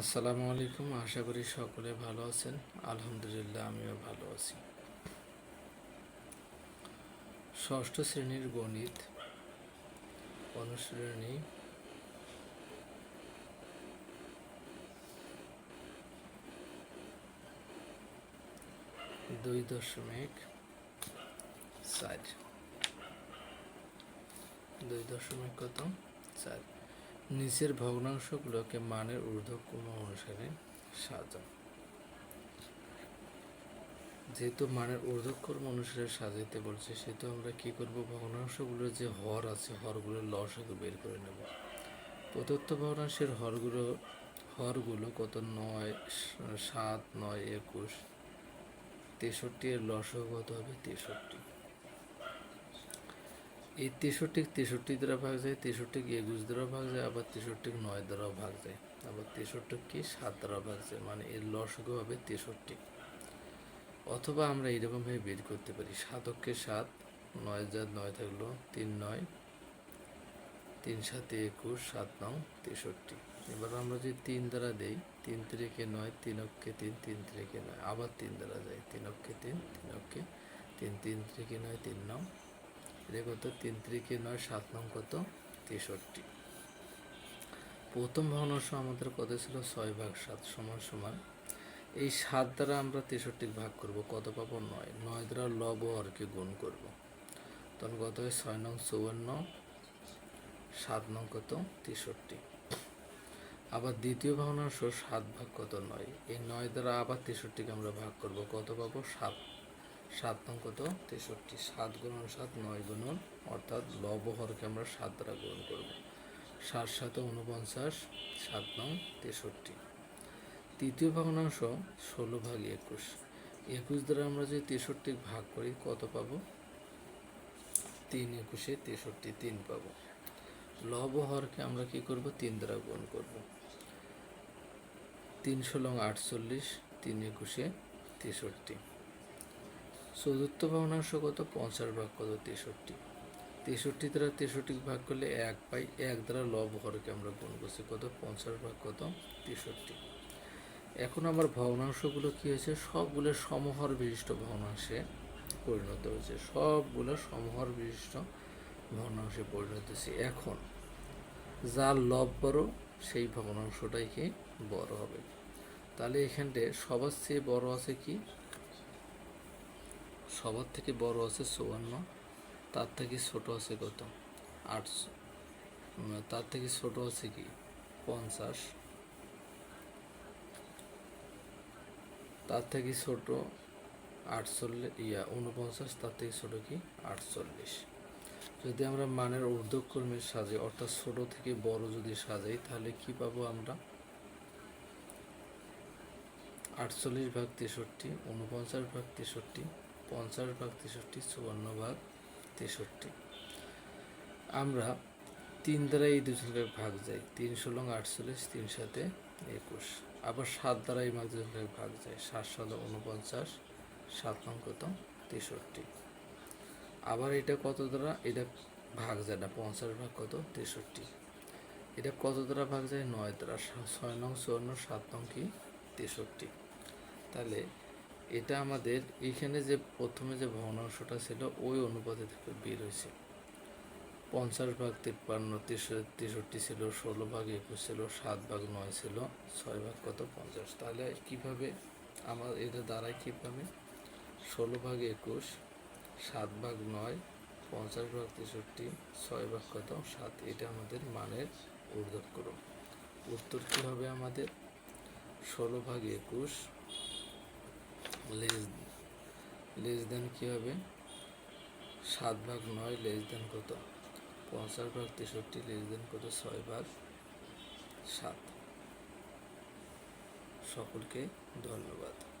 আসসালামু আলাইকুম, আশা করি সকলে ভালো আছেন। আলহামদুলিল্লাহ, আমিও ভালো আছি। ষষ্ঠ শ্রেণির গণিত অনুশ্রেণী দুই দশমিক চার। দুই দশমিক কত? চার। নিচের ভগ্নাংশগুলোকে মানের ঊর্ধ্বক্রম অনুসারে সাজাও। যেহেতু মানের ঊর্ধ্বক্রম অনুসারে সাজাইতে বলছে, সেহেতু আমরা কি করব? ভগ্নাংশগুলোর যে হর আছে হরগুলোর লসাগু বের করে নেব। প্রদত্ত ভগ্নাংশের হরগুলো হরগুলো কত? নয়, সাত, নয়, একুশ, তেষট্টি, এর লসাগু কত হবে? তেষট্টি। এই তেষট্টি তেষট্টি দ্বারা ভাগ যায় তেষট্টি একুশ দ্বারা ভাগ যায়, আবার তেষট্টি নয় দ্বারাও ভাগ যায়। আবার তেষট্টি কি সাত দ্বারা ভাগ যায় মানে এর লসগু হবে তেষট্টি। অথবা আমরা এরকমভাবে বের করতে পারি। সাতককে সাত, নয় যা নয় থাকল তিন নয়, তিন সাতে একুশ, সাত নং তেষট্টি। এবার আমরা যদি তিন দ্বারা দেই, তিন তিরিকে নয় তিন অক্ষে তিন তিন তিরিকে নয়, আবার তিন দ্বারা যায়। তিন অক্ষে তিন তিন অক্ষে তিন তিন তিরিকে নয়, তিন নং কত তিন তিরিকে নয়, সাত নং কত? তেষট্টি। প্রথম ভগ্নাংশ আমাদের কত ছিল? ছয় ভাগ সাত সমান সমান। এই সাত দ্বারা আমরা তেষট্টি ভাগ করব। কত পাবো? নয়। নয় দ্বারা লব হরকে গুণ করব। তখন কত হয়? ছয় নং চৌয়ান্ন, সাত নং কত? তেষট্টি। আবার দ্বিতীয় ভগ্নাংশ সাত ভাগ কত? নয়। এই নয় দ্বারা আবার তেষট্টিকে আমরা ভাগ করব। কত পাবো? সাত। সাত নং কত? তেষট্টি, সাত গুণন সাত, নয় গুণন, অর্থাৎ লব হরকে আমরা সাত দ্বারা গ্রহণ করব। সাত সাত উনপঞ্চাশ সাত নং তেষট্টি। তৃতীয় ভগ্নাংশ ষোলো ভাগ একুশ। একুশ দ্বারা আমরা যদি তেষট্টি ভাগ করি, কত পাবো? তিন একুশে তেষট্টি তিন পাবো। লব হরকে আমরা কি করব? তিন দ্বারা গুণ করব। তিন ষোলং আটচল্লিশ, তিন একুশে তেষট্টি। চতুর্থ ভগ্নাংশ কত পঞ্চাশ ভাগ কত? তেষট্টি। তেষট্টি দ্বারা তেষট্টি ভাগ করলে এক পাই এক দ্বারা লব হরকে আমরা গুণ করছি কত? পঞ্চাশ ভাগ কত? তেষট্টি। এখন আমার ভগ্নাংশগুলো কী হয়েছে? সবগুলো সমহর বিশিষ্ট ভগ্নাংশে পরিণত হয়েছে। সবগুলো সমহর বিশিষ্ট ভগ্নাংশে পরিণত হয়েছে। এখন যার লব বড়, সেই ভগ্নাংশটাই কি বড় হবে? তাহলে এখানটায় সবার চেয়ে বড় আছে কি? সবার থেকে বড় আছে চুয়ান্ন, তার থেকে ছোট আছে কত? আটশো তার থেকে ছোট আছে কি? পঞ্চাশ। তার থেকে ছোট আটচল্লিশ ইয়া, উনপঞ্চাশ, তার থেকে ছোট কি? আটচল্লিশ। যদি আমরা মানের ঊর্ধ্বক্রমে সাজাই, অর্থাৎ ছোট থেকে বড় যদি সাজাই, তাহলে কি পাবো আমরা? আটচল্লিশ ভাগ তেষট্টি, উনপঞ্চাশ ভাগ তেষট্টি পঞ্চাশ ভাগ তেষট্টি, চুয়ান্ন ভাগ তেষট্টি। আমরা তিন দ্বারা এই দুজনকে ভাগ যায় তিন ষোলং আটচল্লিশ তিন সাথে একুশ। আবার সাত দ্বারা এই মাঝে দুজনকে ভাগ যায় সাত সাত উনপঞ্চাশ সাত নং কত? তেষট্টি। আবার এটা কত দ্বারা? এটা ভাগ যায় না, পঞ্চাশ ভাগ কত? তেষট্টি। এটা কত দ্বারা ভাগ যায়? নয় দ্বারা। ছয় নং, চুয়ান্ন, সাত নং কি? তেষট্টি। তাহলে এটা আমাদের এইখানে যে প্রথমে যে ভগ্নাংশটা ছিল, ওই অনুপাতে থেকে বের হয়েছে। পঞ্চাশ ভাগ তিপ্পান্ন তেষ- তেষট্টি ছিল, ষোলো ভাগ একুশ ছিল, সাত ভাগ নয় ছিল, ছয় ভাগ কত? পঞ্চাশ। তাহলে কীভাবে আমার এটা দাঁড়ায় কীভাবে? ষোলো ভাগ একুশ, সাত ভাগ নয়, পঞ্চাশ ভাগ তেষট্টি, ছয় ভাগ কত? সাত। এটা আমাদের মানের ঊর্ধ্বক্রম উত্তর কী হবে আমাদের? ষোলো ভাগ একুশ লেস লেস দেন কী হবে? সাত ভাগ নয় লেস দেন কত? পঞ্চাশ ভাগ তেষট্টি লেস দেন কত? ছয় ভাগ সাত। সকলকে ধন্যবাদ।